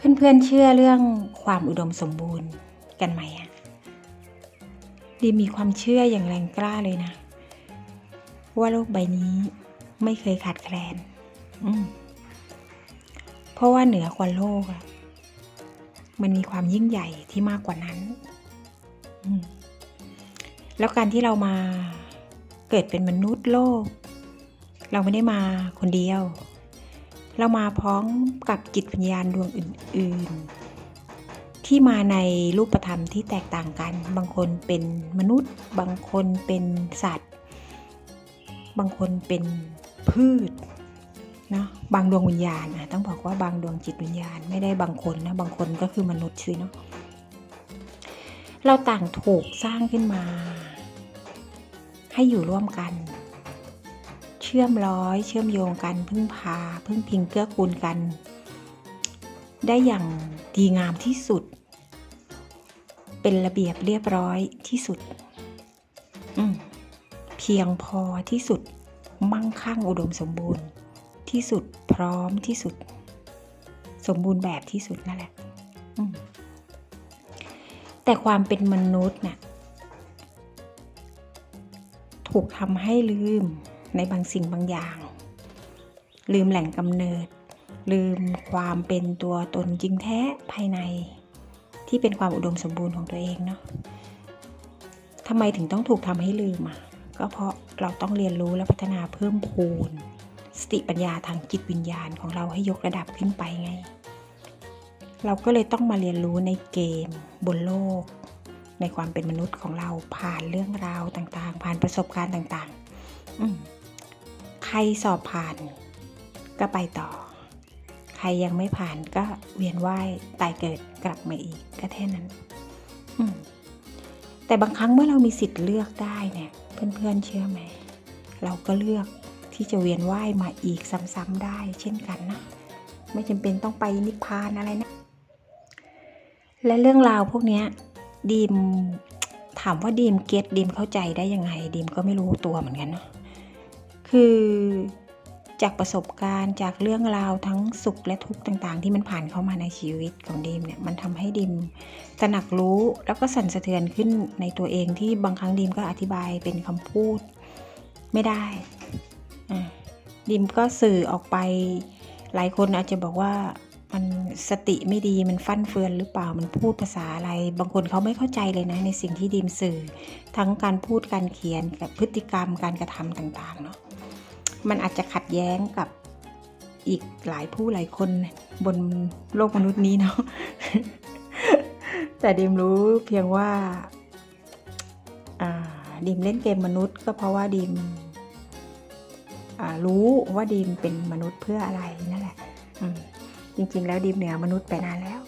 เพื่อนๆเชื่อเรื่องความอุดมสมบูรณ์กันไหมอะดีมีความเชื่ออย่างแรงกล้าเลยนะ ว่าโลกใบนี้ไม่เคยขาดแคลนอืเพราะว่าเหนือกว่าโลกอะมันมีความยิ่งใหญ่ที่มากกว่านั้น แล้วการที่เรามาเกิดเป็นมนุษย์โลก เราไม่ได้มาคนเดียว เรามาพร้อมกับจิตวิญญาณดวงอื่น ๆ ที่มาในรูปธรรมที่แตกต่างกัน บางคนเป็นมนุษย์ บางคนเป็นสัตว์ บางคนเป็นพืชเนาะบางดวงวิญญาณอะต้องบอกว่าบางดวงจิตวิญญาณไม่ได้บางคนนะบางคนก็คือมนุษย์สิเนาะเราต่างถูกสร้างขึ้นมา ให้อยู่ร่วมกัน ชื่อมร้อยเชื่อมโยงกันพึ่งพาพึ่งพิงเกื้อกูลกัน ได้อย่างดีงามที่สุด เป็นระเบียบเรียบร้อยที่สุด เพียงพอที่สุด มั่งคั่งอุดมสมบูรณ์ ที่สุดพร้อมที่สุด สมบูรณ์แบบที่สุดนั่นแหละแต่ความเป็นมนุษย์น่ะถูกทำให้ลืม ในบางสิ่งบางอย่าง ลืมแหล่งกำเนิด ลืมความเป็นตัวตนจริงแท้ภายใน ที่เป็นความอุดมสมบูรณ์ของตัวเองเนาะทำไมถึงต้องถูกทำให้ลืมอะก็เพราะเราต้องเรียนรู้และพัฒนาเพิ่มพูน สติปัญญาทางจิตวิญญาณของเราให้ยกระดับขึ้นไปไง เราก็เลยต้องมาเรียนรู้ในเกมบนโลก ในความเป็นมนุษย์ของเราผ่านเรื่องราวต่างๆ ผ่านประสบการณ์ต่างๆอื ใครสอบผ่านก็ไปต่อ ใครยังไม่ผ่านก็เวียนว่ายตายเกิดกลับมาอีกก็แค่นั้น แต่บางครั้งเมื่อเรามีสิทธิ์เลือกได้เนี่ยเพื่อนๆเชื่อไหม เราก็เลือกที่จะเวียนว่ายมาอีกซ้ำๆได้ เช่นกันนะ ไม่จำเป็นต้องไปนิพพานอะไรนะ และเรื่องราวพวกนี้ดีมถามว่าดีมเก็ตดีมเข้าใจได้ยังไงดีมก็ไม่รู้ตัวเหมือนกันเนาะ คือ จากประสบการณ์จากเรื่องราวทั้งสุขและทุกข์ต่างๆ ที่มันผ่านเข้ามาในชีวิตของดีมเนี่ยมันทำให้ดีมตระหนักรู้แล้วก็สั่นสะเทือนขึ้นในตัวเองที่บางครั้งดีมก็อธิบายเป็นคำพูดไม่ได้ดีมก็สื่อออกไป หลายคนอาจจะบอกว่ามันสติไม่ดีมันฟั่นเฟือนหรือเปล่ามันพูดภาษาอะไร บางคนเขาไม่เข้าใจเลยนะ ในสิ่งที่ดีมสื่อ ทั้งการพูดการเขียนกับพฤติกรรมการกระทำต่าง ๆ เนาะ มันอาจจะขัดแย้งกับอีกหลายผู้หลายคนบนโลกมนุษย์นี้เนาะแต่ดิมรู้เพียงว่าดิมเล่นเกมมนุษย์ ก็เพราะว่าดิมรู้ว่าดิมเป็นมนุษย์เพื่ออะไรนั่นแหละจริงๆ แล้วดิมเหนือมนุษย์ไปนานแล้ว